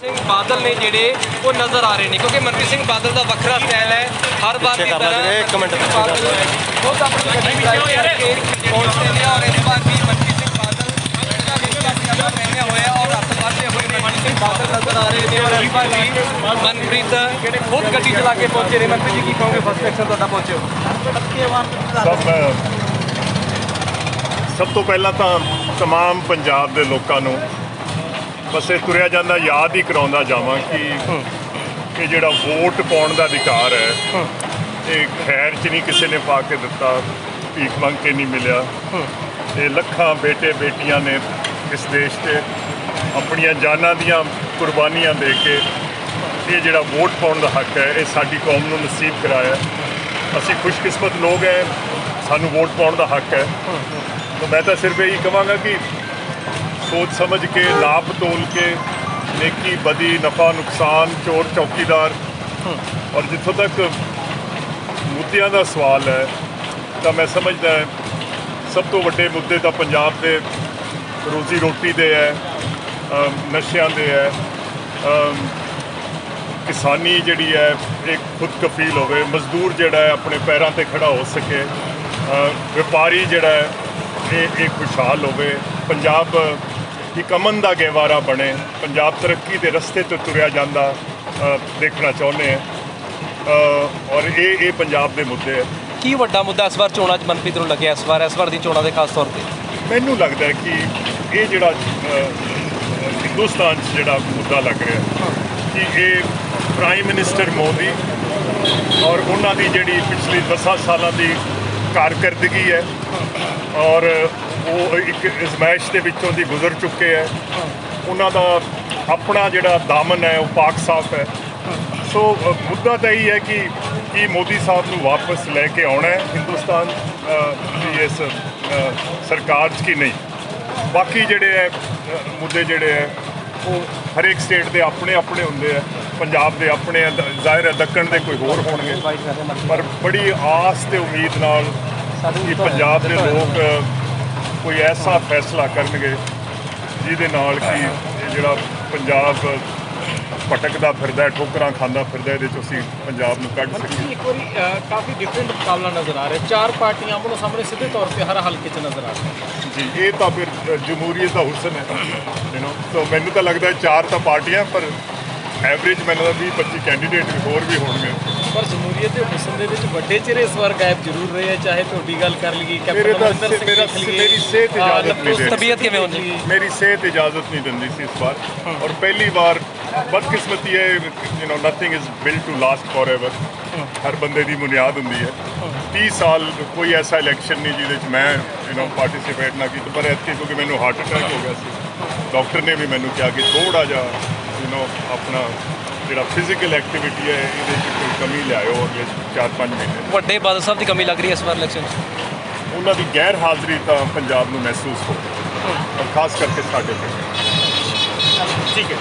ਸਿੰਘ ਬਾਦਲ ਨੇ ਜਿਹੜੇ ਉਹ ਨਜ਼ਰ ਆ ਰਹੇ ਨੇ ਕਿਉਂਕਿ ਮਨਪ੍ਰੀਤ ਸਿੰਘ ਬਾਦਲ ਦਾ ਵੱਖਰਾ ਸਟਾਈਲ ਹੈ ਹਰ ਵਾਰ ਦੀ ਪਿੱਛੇ ਕਰ ਲਾ ਤਰ੍ਹਾਂ ਵੀਰੇ, ਇੱਕ ਮਿੰਟ ਮਨਪ੍ਰੀਤ ਸਿੰਘ ਬਾਦਲ ਖੁਦ ਆਪਣੀ ਗੱਡੀ ਡਰਾਈਵ ਕਰਕੇ ਪਹੁੰਚਦੇ ਨੇ ਔਰ ਇਸ ਵਾਰ ਵੀ ਮਨਪ੍ਰੀਤ ਸਿੰਘ ਬਾਦਲ ਜਿਹੜਾ ਵੀ ਆਪਣਾ ਕੰਮ ਰਹਿੰਦੇ ਹੋਏ ਆ ਔਰ ਹੱਥ ਵਾਧੇ ਹੋਏ ਨੇ ਮਨਪ੍ਰੀਤ ਸਿੰਘ ਬਾਦਲ ਨਜ਼ਰ ਆ ਰਹੇ ਨੇ ਔਰ ਇਸ ਵਾਰ ਵੀ ਮਨਪ੍ਰੀਤ ਖੁਦ ਗੱਡੀ ਚਲਾ ਕੇ ਪਹੁੰਚੇ ਨੇ ਮਨਪ੍ਰੀਤ ਜੀ ਕੀ ਕਹੋਗੇ ਫਸਟ ਐਕਸ਼ਨ ਤੁਹਾਡਾ ਪਹੁੰਚੇ ਹੋ ਸਭ ਸਭ ਤੋਂ ਪਹਿਲਾਂ ਤਾਂ तमाम ਪੰਜਾਬ ਦੇ ਲੋਕਾਂ ਨੂੰ ਬਸ ਇਹ ਤੁਰਿਆ ਜਾਂਦਾ, ਯਾਦ ਹੀ ਕਰਾਉਂਦਾ ਜਾਵਾਂ ਕਿ ਕਿ ਜਿਹੜਾ ਵੋਟ ਪਾਉਣ ਦਾ ਅਧਿਕਾਰ ਹੈ, ਇਹ ਖੈਰ ਚ ਨਹੀਂ ਕਿਸੇ ਨੇ ਪਾ ਕੇ ਦਿੱਤਾ, ਭੀਖ ਮੰਗ ਕੇ ਨਹੀਂ ਮਿਲਿਆ। ਇਹ ਲੱਖਾਂ ਬੇਟੇ ਬੇਟੀਆਂ ਨੇ ਇਸ ਦੇਸ਼ ਤੇ ਆਪਣੀਆਂ ਜਾਨਾਂ ਦੀਆਂ ਕੁਰਬਾਨੀਆਂ ਦੇ ਕੇ ਇਹ ਜਿਹੜਾ ਵੋਟ ਪਾਉਣ ਦਾ ਹੱਕ ਹੈ, ਇਹ ਸਾਡੀ ਕੌਮ ਨੂੰ ਨਸੀਬ ਕਰਾਇਆ। ਅਸੀਂ ਖੁਸ਼ਕਿਸਮਤ ਲੋਕ ਹੈ, ਸਾਨੂੰ ਵੋਟ ਪਾਉਣ ਦਾ ਹੱਕ ਹੈ। ਤਾਂ ਮੈਂ ਤਾਂ ਸਿਰਫ ਇਹੀ ਕਹਾਂਗਾ ਕਿ ਸੋਚ ਸਮਝ ਕੇ, ਲਾਭ ਤੋਲ ਕੇ, ਨੇਕੀ, ਬਦੀ, ਨਫਾ, ਨੁਕਸਾਨ, ਚੋਰ, ਚੌਕੀਦਾਰ। ਔਰ ਜਿੱਥੋਂ ਤੱਕ ਮੁੱਦਿਆਂ ਦਾ ਸਵਾਲ ਹੈ, ਤਾਂ ਮੈਂ ਸਮਝਦਾ ਸਭ ਤੋਂ ਵੱਡੇ ਮੁੱਦੇ ਤਾਂ ਪੰਜਾਬ ਦੇ ਰੋਜ਼ੀ ਰੋਟੀ ਦੇ ਹੈ ਨਸ਼ਿਆਂ ਦੇ ਹੈ ਕਿਸਾਨੀ ਜਿਹੜੀ ਹੈ, ਇਹ ਖੁਦ ਕਫੀਲ ਹੋਵੇ, ਮਜ਼ਦੂਰ ਜਿਹੜਾ ਹੈ, ਆਪਣੇ ਪੈਰਾਂ ਤੇ ਖੜਾ ਹੋ ਸਕੇ ਵਪਾਰੀ ਜਿਹੜਾ ਹੈ, ਇਹ ਇਹ ਖੁਸ਼ਹਾਲ ਹੋਵੇ। ਪੰਜਾਬ ਇੱਕ ਅਮਨ ਦਾ ਗਹਿਵਾਰਾ ਬਣੇ ਪੰਜਾਬ ਤਰੱਕੀ ਦੇ ਰਸਤੇ ਤੇ ਤੁਰਿਆ ਜਾਂਦਾ ਦੇਖਣਾ ਚਾਹੁੰਦੇ ਅ, ਔਰ ਇਹ ਇਹ ਪੰਜਾਬ ਦੇ ਮੁੱਦੇ ਹੈ ਕੀ ਵੱਡਾ ਮੁੱਦਾ ਇਸ ਵਾਰ ਚੋਣਾਂ 'ਚ ਮਨਪ੍ਰੀਤ ਨੂੰ ਲੱਗਿਆ ਇਸ ਵਾਰ ਇਸ ਵਾਰ ਦੀ ਚੋਣਾਂ ਦੇ ਖਾਸ ਤੌਰ ਤੇ? ਮੈਨੂੰ ਲੱਗਦਾ ਹੈ ਕਿ ਇਹ ਜਿਹੜਾ ਹਿੰਦੁਸਤਾਨ 'ਚ ਜਿਹੜਾ ਮੁੱਦਾ ਲੱਗ ਰਿਹਾ ਕਿ ਇਹ ਪ੍ਰਾਈਮ ਮਿਨਿਸਟਰ ਮੋਦੀ ਔਰ ਉਹਨਾਂ ਦੀ ਜਿਹੜੀ ਪਿਛਲੀ 10 ਸਾਲਾਂ ਦੀ ਕਾਰਗਰਦਗੀ ਹੈ ਔਰ ਉਹ ਇੱਕ ਇਜ਼ਮਾਇਸ਼ ਦੇ ਵਿੱਚੋਂ ਦੀ ਗੁਜ਼ਰ ਚੁੱਕੇ ਹੈ। ਉਹਨਾਂ ਦਾ ਆਪਣਾ ਜਿਹੜਾ ਦਾਮਨ ਹੈ ਉਹ ਪਾਕ ਸਾਫ਼ ਹੈ। ਸੋ ਮੁੱਦਾ ਤਾਂ ਇਹ ਹੈ ਕਿ ਕੀ ਮੋਦੀ ਸਾਹਿਬ ਨੂੰ ਵਾਪਸ ਲੈ ਕੇ ਆਉਣਾ ਹੈ ਹਿੰਦੁਸਤਾਨ ਦੀ ਇਸ ਸਰਕਾਰ 'ਚ ਕੀ ਨਹੀਂ। ਬਾਕੀ ਜਿਹੜੇ ਹੈ ਮੁੱਦੇ ਜਿਹੜੇ ਹੈ ਉਹ ਹਰੇਕ ਸਟੇਟ ਦੇ ਆਪਣੇ ਆਪਣੇ ਹੁੰਦੇ ਆ ਪੰਜਾਬ ਦੇ ਆਪਣੇ ਜ਼ਾਹਿਰ ਹੈ ਦੱਕਣ ਦੇ ਕੋਈ ਹੋਰ ਹੋਣਗੇ। ਪਰ ਬੜੀ ਆਸ ਤੇ ਉਮੀਦ ਨਾਲ ਕਿ ਪੰਜਾਬ ਦੇ ਲੋਕ ਕੋਈ ਐਸਾ ਫੈਸਲਾ ਕਰਨਗੇ ਜਿਹਦੇ ਨਾਲ ਕਿ ਇਹ ਜਿਹੜਾ ਪੰਜਾਬ ਭਟਕਦਾ ਫਿਰਦਾ ਠੋਕਰਾਂ ਖਾਂਦਾ ਫਿਰਦਾ ਇਹਦੇ ਚੋਂ ਅਸੀਂ ਪੰਜਾਬ ਨੂੰ ਕੱਢ ਸਕੀਏ। ਇੱਕ ਵਾਰੀ ਕਾਫੀ ਡਿਫਰੈਂਟ ਮੁਕਾਬਲਾ ਨਜ਼ਰ ਆ ਰਿਹਾ ਚਾਰ ਪਾਰਟੀਆਂ ਆਪਣੋ ਸਾਹਮਣੇ ਸਿੱਧੇ ਤੌਰ ਤੇ ਹਰ ਹਲਕੇ 'ਚ ਨਜ਼ਰ ਆ ਰਹੀਆਂ। ਜੀ ਇਹ ਤਾਂ ਫਿਰ ਜਮਹੂਰੀਅਤ ਦਾ ਹੁਸਨ ਹੈ ਯੂ نو ਸੋ ਮੈਨੂੰ ਤਾਂ ਲੱਗਦਾ ਚਾਰ ਤਾਂ ਪਾਰਟੀਆਂ ਪਰ ਐਵਰੇਜ ਮੈਨੂੰ ਤਾਂ 20 25 ਕੈਂਡੀਡੇਟ ਹੋਰ ਵੀ ਹੋਣਗੇ। ਪਰ ਜਮਹੂਰੀਅਤ ਦੇ ਹੁਸਨ ਦੇ ਵਿੱਚ ਵੱਡੇ ਚਿਹਰੇ ਇਸ ਵਾਰ ਗਾਇਬ ਜ਼ਰੂਰ ਰਹੇ ਆ ਚਾਹੇ ਤੁਹਾਡੀ ਗੱਲ ਕਰ ਲਈਏ ਮੇਰੇ ਕੈਪਟਨ ਤਾਂ ਅਮਰਿੰਦਰ ਸਿੰਘ ਮੇਰਾ- ਦੇਖ ਲਈਏ, ਮੇਰੀ ਸਿਹਤ ਅ, ਇਜਾਜ਼ਤ ਨਹੀਂ ਨਵਜੋਤ ਦੇ ਰਹੀ। ਤਬੀਅਤ ਕਿਵੇਂ ਹੁੰਦੀ? ਜੀ। ਮੇਰੀ ਸਿਹਤ ਇਜਾਜ਼ਤ ਨਹੀਂ ਦਿੰਦੀ ਸੀ ਇਸ ਵਾਰ ਔਰ ਪਹਿਲੀ ਵਾਰ ਬਦਕਿਸਮਤੀ ਹੈ you know nothing is built to last forever ਹਰ ਬੰਦੇ ਦੀ ਬੁਨਿਆਦ ਹੁੰਦੀ ਹੈ 30 ਸਾਲ ਕੋਈ ਐਸਾ ਇਲੈਕਸ਼ਨ ਨਹੀਂ ਜਿਹਦੇ ਚ ਮੈਂ ਯੂ نو ਪਾਰਟਿਸਿਪੇਟ ਨਾ ਕੀਤਾ ਪਰ ਐਤਕੀ ਕਿਉਂਕਿ ਮੈਨੂੰ ਹਾਰਟ ਅਟੈਕ ਹੋ ਗਿਆ ਸੀ ਡਾਕਟਰ ਨੇ ਵੀ ਮੈਨੂੰ ਕਿਹਾ ਕਿ ਥੋੜਾ ਜਿਹਾ ਯੂ نو ਆਪਣਾ ਜਿਹੜਾ ਫਿਜ਼ੀਕਲ ਐਕਟੀਵਿਟੀ ਹੈ ਇਹਦੇ ਚ ਕੋਈ ਕਮੀ ਲਿਆਇਓ ਅਗਲੇ 4-5 ਮਹੀਨੇ ਵੱਡੇ ਬਾਦਲ ਸਾਹਿਬ ਦੀ ਕਮੀ ਲੱਗ ਰਹੀ ਹੈ ਇਸ ਵਾਰ ਇਲੈਕਸ਼ਨ 'ਚ? ਉਹਨਾਂ ਦੀ ਗੈਰ ਹਾਜ਼ਰੀ ਤਾਂ ਪੰਜਾਬ ਨੂੰ ਮਹਿਸੂਸ ਹੋ ਔਰ ਖਾਸ ਕਰਕੇ ਸਾਡੇ ਪਿੰਡ ਠੀਕ ਹੈ।